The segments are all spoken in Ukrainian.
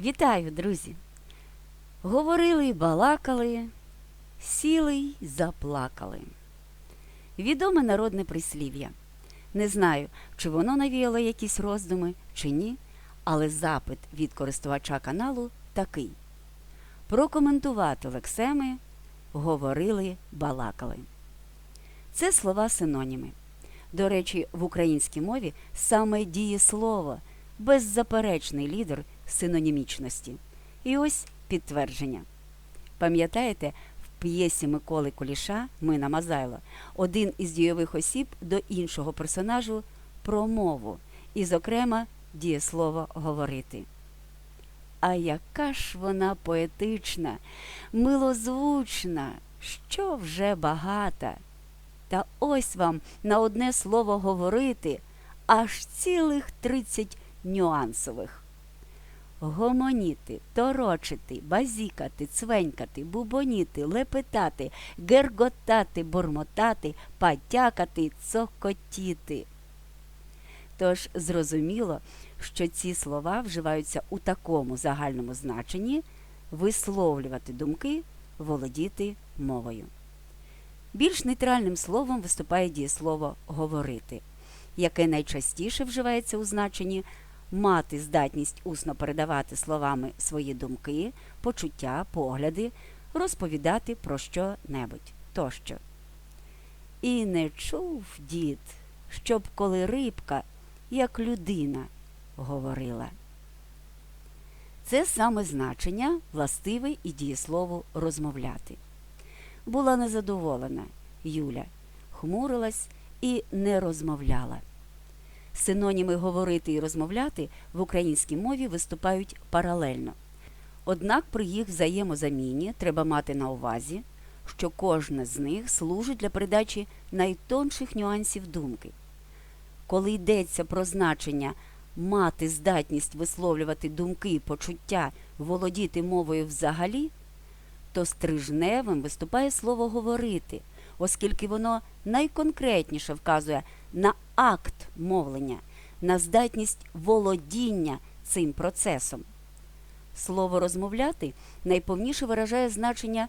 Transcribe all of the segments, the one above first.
Вітаю, друзі! Говорили балакали, сіли й заплакали. Відоме народне прислів'я. Не знаю, чи воно навіяло якісь роздуми, чи ні, але запит від користувача каналу такий: прокоментувати лексеми говорили, балакали. Це слова синоніми. До речі, в українській мові саме дієслово беззаперечний лідер синонімічності. І ось підтвердження. Пам'ятаєте, в п'єсі Миколи Куліша Мина Мазайло один із дійових осіб до іншого персонажу про мову, і, зокрема, дієслово говорити. А яка ж вона поетична, милозвучна, що вже багата. Та ось вам на одне слово говорити аж цілих тридцять нюансових. Гомоніти, торочити, базікати, цвенькати, бубоніти, лепетати, герготати, бормотати, патякати, цокотіти. Тож зрозуміло, що ці слова вживаються у такому загальному значенні висловлювати думки, володіти мовою. Більш нейтральним словом виступає дієслово говорити, яке найчастіше вживається у значенні мати здатність усно передавати словами свої думки, почуття, погляди, розповідати про що-небудь тощо. І не чув дід, щоб коли рибка, як людина, говорила. Це саме значення властиве і дієслову розмовляти. Була незадоволена Юля, хмурилась і не розмовляла. Синоніми говорити і розмовляти в українській мові виступають паралельно. Однак при їх взаємозаміні треба мати на увазі, що кожна з них служить для передачі найтонших нюансів думки. Коли йдеться про значення мати здатність висловлювати думки, почуття, володіти мовою взагалі, то стрижневим виступає слово говорити, оскільки воно найконкретніше вказує на акт мовлення, на здатність володіння цим процесом. Слово розмовляти найповніше виражає значення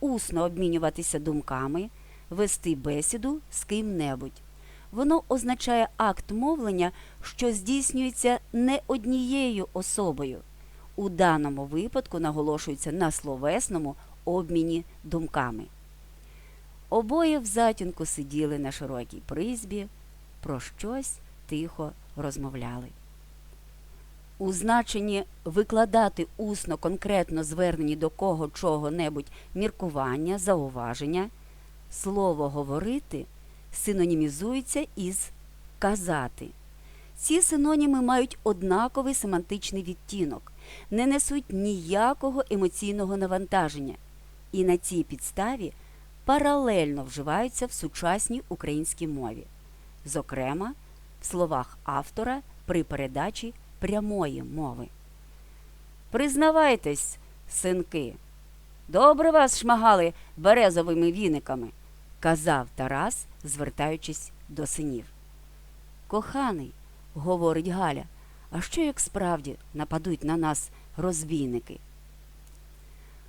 усно обмінюватися думками, вести бесіду з ким-небудь. Воно означає акт мовлення, що здійснюється не однією особою. У даному випадку наголошується на словесному обміні думками. Обоє в затінку сиділи на широкій призбі, про щось тихо розмовляли. У значенні викладати усно конкретно звернені до кого чого-небудь міркування, зауваження, слово говорити синонімізується із казати. Ці синоніми мають однаковий семантичний відтінок, не несуть ніякого емоційного навантаження, і на цій підставі паралельно вживаються в сучасній українській мові, зокрема в словах автора при передачі прямої мови. Признавайтесь, синки, добре вас шмагали березовими віниками, казав Тарас, звертаючись до синів. Коханий, говорить Галя, а що як справді нападуть на нас розбійники?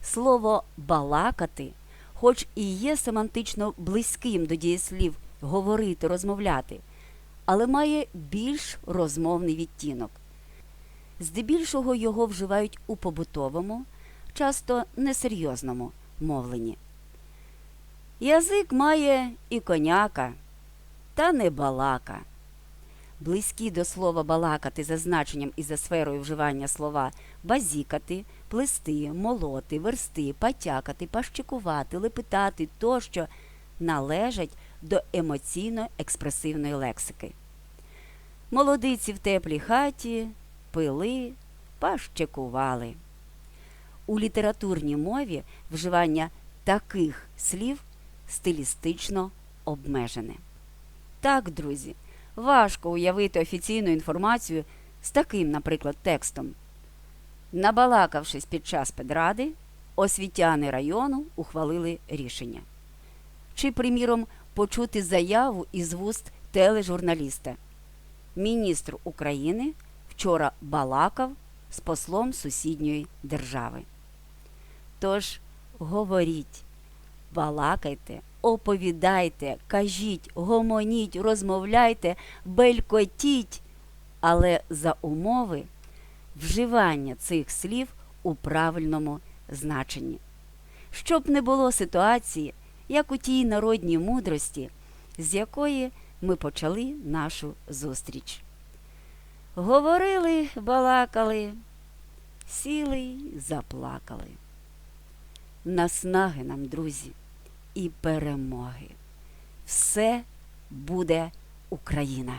Слово балакати, хоч і є семантично близьким до дієслів говорити, розмовляти, але має більш розмовний відтінок. Здебільшого його вживають у побутовому, часто несерйозному мовленні. Язик має і коняка, та не балака. Близькі до слова балакати за значенням і за сферою вживання слова базікати, плести, молоти, версти, патякати, пащикувати, лепетати тощо належать до емоційно-експресивної лексики. Молодиці в теплій хаті пили, пащикували. У літературній мові вживання таких слів стилістично обмежене. Так, друзі, важко уявити офіційну інформацію з таким, наприклад, текстом. Набалакавшись під час педради, освітяни району ухвалили рішення. Чи, приміром, почути заяву із вуст тележурналіста. Міністр України вчора балакав з послом сусідньої держави. Тож говоріть, балакайте, оповідайте, кажіть, гомоніть, розмовляйте, белькотіть, але за умови вживання цих слів у правильному значенні. Щоб не було ситуації, як у тій народній мудрості, з якої ми почали нашу зустріч. Говорили, балакали, сіли й заплакали. Наснаги нам, друзі, і перемоги. Все буде Україна!